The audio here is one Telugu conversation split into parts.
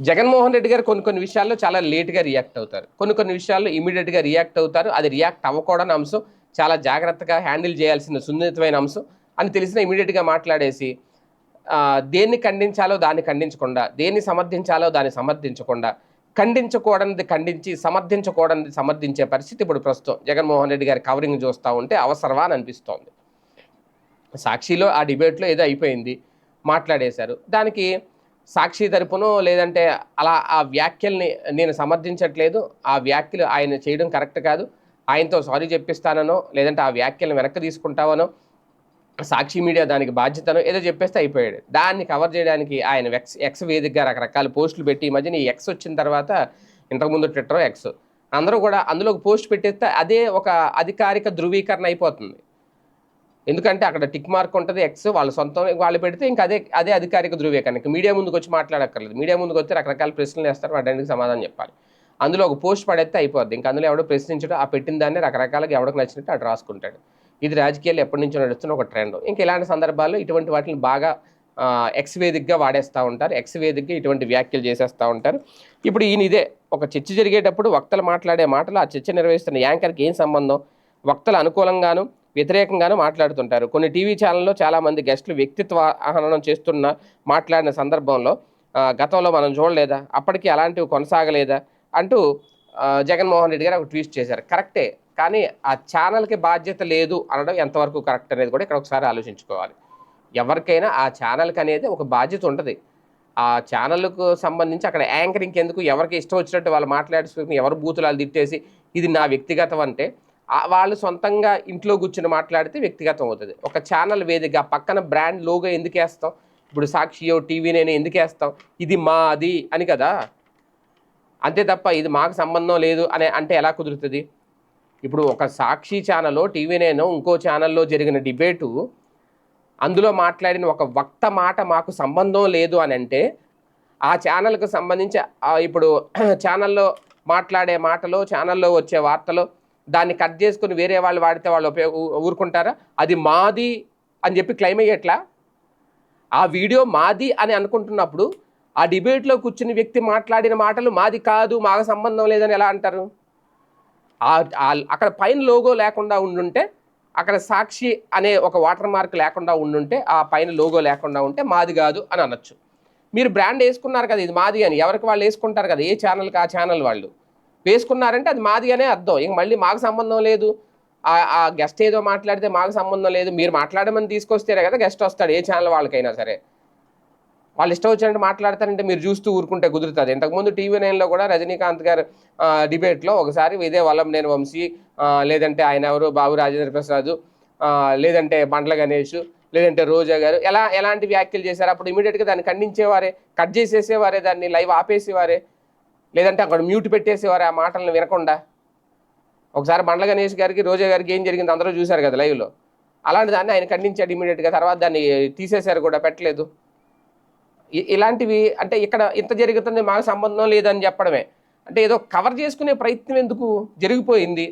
జగన్మోహన్ రెడ్డి గారు కొన్ని కొన్ని విషయాల్లో చాలా లేట్గా రియాక్ట్ అవుతారు. కొన్ని కొన్ని విషయాల్లో ఇమీడియట్గా రియాక్ట్ అవుతారు. అది రియాక్ట్ అవ్వకూడని అంశం. చాలా జాగ్రత్తగా హ్యాండిల్ చేయాల్సిన సున్నితమైన అంశం అని తెలిసిన ఇమీడియట్గా మాట్లాడేసి దేన్ని ఖండించాలో దాన్ని ఖండించకుండా దేన్ని సమర్థించాలో దాన్ని సమర్థించకుండా ఖండించకూడనిది ఖండించి సమర్థించకూడనిది సమర్థించే పరిస్థితి ఇప్పుడు ప్రస్తుతం జగన్మోహన్ రెడ్డి గారి కవరింగ్ చూస్తూ ఉంటే అవసరమా అని అనిపిస్తోంది. సాక్షిలో ఆ డిబేట్లో ఏదో అయిపోయింది. మాట్లాడేశారు. దానికి సాక్షి తరపునో లేదంటే అలా ఆ వ్యాఖ్యల్ని నేను సమర్థించట్లేదు. ఆ వ్యాఖ్యలు ఆయన చేయడం కరెక్ట్ కాదు. ఆయనతో సారీ చెప్పిస్తానో లేదంటే ఆ వ్యాఖ్యలను వెనక్కి తీసుకుంటావనో సాక్షి మీడియా దానికి బాధ్యతను ఏదో చెప్పేస్తే అయిపోయాడు. దాన్ని కవర్ చేయడానికి ఆయన ఎక్స్ ఎక్స్ వేదికగా రకరకాల పోస్టులు పెట్టి ఈ మధ్యన ఈ ఎక్స్ వచ్చిన తర్వాత ఇంతకుముందు ట్విట్టర్ ఎక్స్. అందరూ కూడా అందులో పోస్ట్ పెట్టేస్తే అదే ఒక అధికారిక ధృవీకరణ అయిపోతుంది. ఎందుకంటే అక్కడ టిక్ మార్క్ ఉంటుంది ఎక్స్ వాళ్ళ సొంతం వాళ్ళు పెడితే ఇంకా అదే అదే అధికారిక ధృవీకరణ ఇంకా మీడియా ముందుకు వచ్చి మాట్లాడక్కర్లేదు. మీడియా ముందుకు వచ్చి రకరకాల ప్రశ్నలు వేస్తారు వాటికి సమాధానం చెప్పాలి. అందులో ఒక పోస్ట్ పడేస్తే అయిపోద్ది. ఇంకా అందులో ఎవడో ప్రశ్నించడం ఆ పెట్టిన దాన్ని రకరకాలుగా ఎవడకు నచ్చినట్టు అటు రాసుకుంటాడు. ఇది రాజకీయాలు ఎప్పటి నుంచో నడుస్తున్న ఒక ట్రెండ్ ఇంకా ఇలాంటి సందర్భాల్లో ఇటువంటి వాటిని బాగా ఎక్స్ వేదికగా వాడేస్తూ ఉంటారు. ఎక్స్ వేదికగా ఇటువంటి వ్యాఖ్యలు చేసేస్తూ ఉంటారు. ఇప్పుడు ఈయన ఇదే ఒక చర్చ జరిగేటప్పుడు వక్తలు మాట్లాడే మాటలు ఆ చర్చ నిర్వహిస్తున్న యాంకర్కి ఏం సంబంధం? వక్తలు అనుకూలంగాను వ్యతిరేకంగానే మాట్లాడుతుంటారు. కొన్ని టీవీ ఛానల్లో చాలామంది గెస్టులు వ్యక్తిత్వ ఆహరణం చేస్తున్న మాట్లాడిన సందర్భంలో గతంలో మనం చూడలేదా? అప్పటికి అలాంటివి కొనసాగలేదా? అంటూ జగన్మోహన్ రెడ్డి గారు ఒక ట్వీట్ చేశారు. కరెక్టే. కానీ ఆ ఛానల్కి బాధ్యత లేదు అనడం ఎంతవరకు కరెక్ట్ అనేది కూడా ఇక్కడ ఒకసారి ఆలోచించుకోవాలి. ఎవరికైనా ఆ ఛానల్కి అనేది ఒక బాధ్యత ఉంటుంది. ఆ ఛానల్కు సంబంధించి అక్కడ యాంకరింగ్ ఎందుకు? ఎవరికి ఇష్టం వచ్చినట్టు వాళ్ళు మాట్లాడుకుని ఎవరు బూతులు తిట్టేసి ఇది నా వ్యక్తిగతం అంటే వాళ్ళు సొంతంగా ఇంట్లో కూర్చుని మాట్లాడితే వ్యక్తిగతం అవుతుంది. ఒక ఛానల్ వేదిక పక్కన బ్రాండ్ లోగో ఎందుకు వేస్తాం? ఇప్పుడు సాక్షియో టీవీ నేను ఎందుకు వేస్తాం? ఇది మాది అని కదా? అంతే తప్ప ఇది మాకు సంబంధం లేదు అనే అంటే ఎలా కుదురుతుంది? ఇప్పుడు ఒక సాక్షి ఛానల్లో టీవీ నేను ఇంకో ఛానల్లో జరిగిన డిబేటు అందులో మాట్లాడిన ఒక వక్త మాట మాకు సంబంధం లేదు అని అంటే ఆ ఛానల్కు సంబంధించి ఇప్పుడు ఛానల్లో మాట్లాడే మాటలో ఛానల్లో వచ్చే వార్తలు దాన్ని కట్ చేసుకుని వేరే వాళ్ళు వాడితే వాళ్ళు ఉపయోగ ఊరుకుంటారా? అది మాది అని చెప్పి క్లెయిమ్ అయ్యేట్లా? ఆ వీడియో మాది అని అనుకుంటున్నప్పుడు ఆ డిబేట్లో కూర్చుని వ్యక్తి మాట్లాడిన మాటలు మాది కాదు మాకు సంబంధం లేదని ఎలా అంటారు? అక్కడ పైన లోగో లేకుండా ఉండుంటే అక్కడ సాక్షి అనే ఒక వాటర్ మార్క్ లేకుండా ఉండుంటే ఆ పైన లోగో లేకుండా ఉంటే మాది కాదు అని అనొచ్చు. మీరు బ్రాండ్ వేసుకున్నారు కదా ఇది మాది అని. ఎవరికి వాళ్ళు వేసుకుంటారు కదా ఏ ఛానల్కి ఆ ఛానల్ వాళ్ళు? వేసుకున్నారంటే అది మాది అనే అర్థం. ఇంక మళ్ళీ మాకు సంబంధం లేదు. ఆ- గెస్ట్ ఏదో మాట్లాడితే మాకు సంబంధం లేదు. మీరు మాట్లాడమని తీసుకొస్తేనే కదా గెస్ట్ వస్తాడు ఏ ఛానల్ వాళ్ళకైనా సరే. వాళ్ళు ఇష్టం వచ్చినట్టు మాట్లాడతారంటే మీరు చూస్తూ ఊరుకుంటే కుదురుతుంది. ఇంతకుముందు టీవీ నైన్లో కూడా రజనీకాంత్ గారు డిబేట్లో ఒకసారి ఇదే వల్లంనేని వంశీ లేదంటే ఆయన ఎవరు బాబు రాజేంద్ర ప్రసాద్ లేదంటే బండ్ల గణేష్ లేదంటే రోజా గారు ఎలా ఎలాంటి వ్యాఖ్యలు చేశారు? అప్పుడు ఇమీడియట్గా దాన్ని ఖండించేవారే కట్ చేసేసేవారే దాన్ని లైవ్ ఆపేసేవారే. లేదంటే అక్కడ మ్యూట్ పెట్టేసేవారు ఆ మాటలను వినకుండా. ఒకసారి బండ్ల గణేష్ గారికి రోజా గారికి ఏం జరిగింది అందరూ చూశారు కదా లైవ్లో అలాంటి దాన్ని ఆయన ఖండించాడు ఇమీడియట్గా తర్వాత దాన్ని తీసేశారు కూడా పెట్టలేదు. ఇలాంటివి అంటే ఇక్కడ ఇంత జరుగుతుంది మాకు సంబంధం లేదని చెప్పడమే. అంటే ఏదో కవర్ చేసుకునే ప్రయత్నం ఎందుకు జరిగిపోయింది?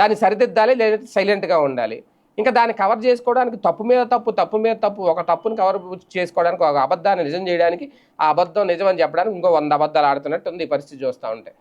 దాన్ని సరిదిద్దాలి లేదంటే సైలెంట్గా ఉండాలి. ఇంకా దాన్ని కవర్ చేసుకోవడానికి తప్పు మీద తప్పు తప్పు మీద తప్పు ఒక తప్పుని కవర్ చేసుకోవడానికి ఒక అబద్ధాన్ని నిజం చేయడానికి ఆ అబద్ధం నిజం అని చెప్పడానికి ఇంకో వంద అబద్ధాలు ఆడుతున్నట్టు ఉంది ఈ పరిస్థితి చూస్తూ ఉంటే.